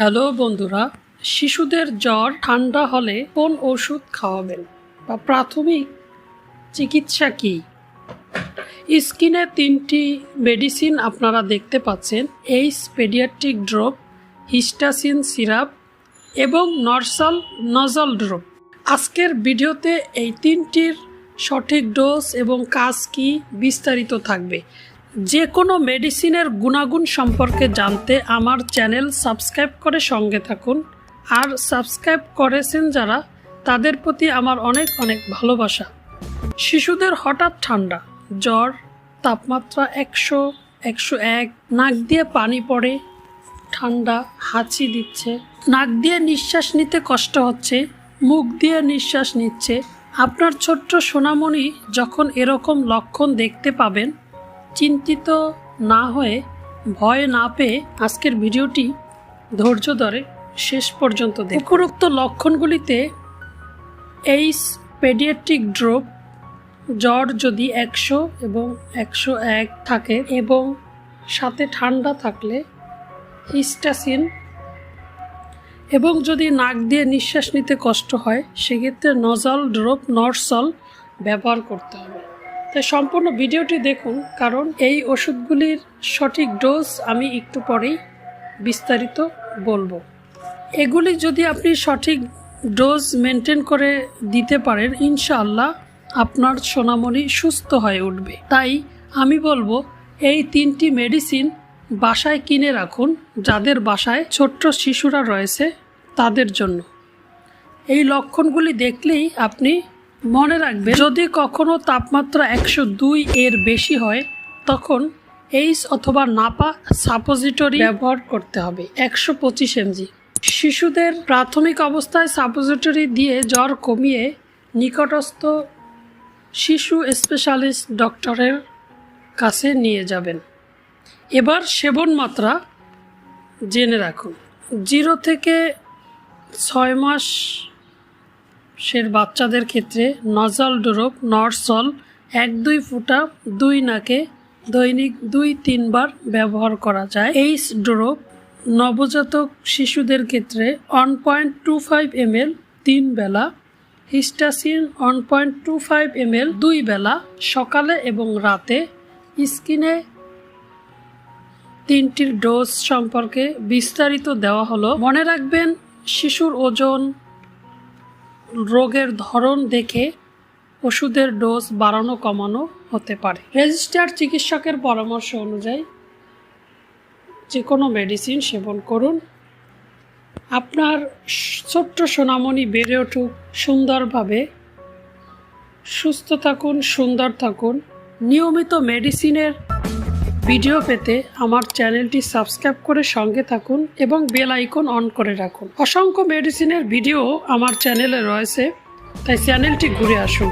Hello বন্ধুরা, শিশুদের জ্বর ঠান্ডা হলে কোন ওষুধ খাওয়াবেন? বা প্রাথমিক চিকিৎসা কী? স্কিনে তিনটি মেডিসিন আপনারা দেখতে পাচ্ছেন Ace paediatric drop, Histacin syrup এবং নরসাল নজল ড্রপ। আজকের ভিডিওতে এই তিনটির সঠিক ডোজ এবং কাজ কি বিস্তারিত থাকবে যে কোনো মেডিসিনের গুণাগুণ সম্পর্কে জানতে আমার চ্যানেল সাবস্ক্রাইব করে সঙ্গে থাকুন। আর সাবস্ক্রাইব করেছেন যারা, তাদের প্রতি আমার অনেক অনেক ভালোবাসা। শিশুদের হঠাৎ ঠান্ডা, জ্বর, তাপমাত্রা একশো একশো এক, নাক দিয়ে পানি পড়ে, ঠান্ডা, হাঁচি দিচ্ছে, নাক দিয়ে নিঃশ্বাস নিতে কষ্ট হচ্ছে, মুখ দিয়ে নিঃশ্বাস নিচ্ছে। আপনার ছোট্ট সোনামণি যখন এরকম লক্ষণ দেখতে পাবেন চিন্তিত না হয়ে, ভয় না পেয়ে আজকের ভিডিওটি ধৈর্য ধরে শেষ পর্যন্ত দেখুন। উপরোক্ত লক্ষণগুলিতে এইস পেডিয়াট্রিক ড্রপ, জ্বর যদি একশো এবং একশো এক থাকে এবং সাথে ঠান্ডা থাকলে হিস্টাসিন, এবং যদি নাক দিয়ে নিঃশ্বাস নিতে কষ্ট হয়, সেক্ষেত্রে নজল ড্রপ, নরসল ব্যবহার করতে হবে। তাই সম্পূর্ণ ভিডিওটি দেখুন, কারণ এই ওষুধগুলির সঠিক ডোজ আমি একটু পরেই বিস্তারিত বলব। এগুলি যদি আপনি সঠিক ডোজ মেনটেন করে দিতে পারেন, ইনশাআল্লাহ আপনার সোনামণি সুস্থ হয়ে উঠবে। তাই আমি বলব, এই তিনটি মেডিসিন বাসায় কিনে রাখুন, যাদের বাসায় ছোট্ট শিশুরা রয়েছে তাদের জন্য। এই লক্ষণগুলি দেখলেই আপনি মনে রাখবে যদি কখনো তাপমাত্রা একশো দুই এর বেশি হয়, তখন এইস অথবা নাপা সাপোজিটরি ব্যবহার করতে হবে, একশো পঁচিশ এমজি। শিশুদের প্রাথমিক অবস্থায় সাপোজিটরি দিয়ে জ্বর কমিয়ে নিকটস্থ শিশু স্পেশালিস্ট ডক্টরের কাছে নিয়ে যাবেন। এবার সেবন মাত্রা জেনে রাখুন, জিরো থেকে ছয় মাস সের বাচ্চাদের ক্ষেত্রে নজাল ডোরপ নরসল এক দুই ফুটা, দুই নাকে, দৈনিক দুই তিনবার ব্যবহার করা যায়। এইস ডোরপ নবজাতক শিশুদের ক্ষেত্রে one point two five ml তিন বেলা, Histacin one point two five ml দুই বেলা, সকালে এবং রাতে, স্কিনে তিনটির ডোজ সম্পর্কে বিস্তারিত দেওয়া হলো। মনে রাখবেন, শিশুর ওজন রোগের ধরন দেখে ওষুধের ডোজ বাড়ানো, কমানো হতে পারে। রেজিস্টার্ড চিকিৎসকের পরামর্শ অনুযায়ী যে কোনো মেডিসিন সেবন করুন। আপনার ছোট্ট সোনামণি বেড়ে উঠুক, সুন্দরভাবে সুস্থ থাকুন, সুন্দর থাকুন। নিয়মিত মেডিসিনের ভিডিও পেতে আমার চ্যানেলটি সাবস্ক্রাইব করে সঙ্গে থাকুন এবং বেল আইকন অন করে রাখুন। অসংখ্য মেডিসিনের ভিডিও আমার চ্যানেলে রয়েছে, তাই চ্যানেলটি ঘুরে আসুন।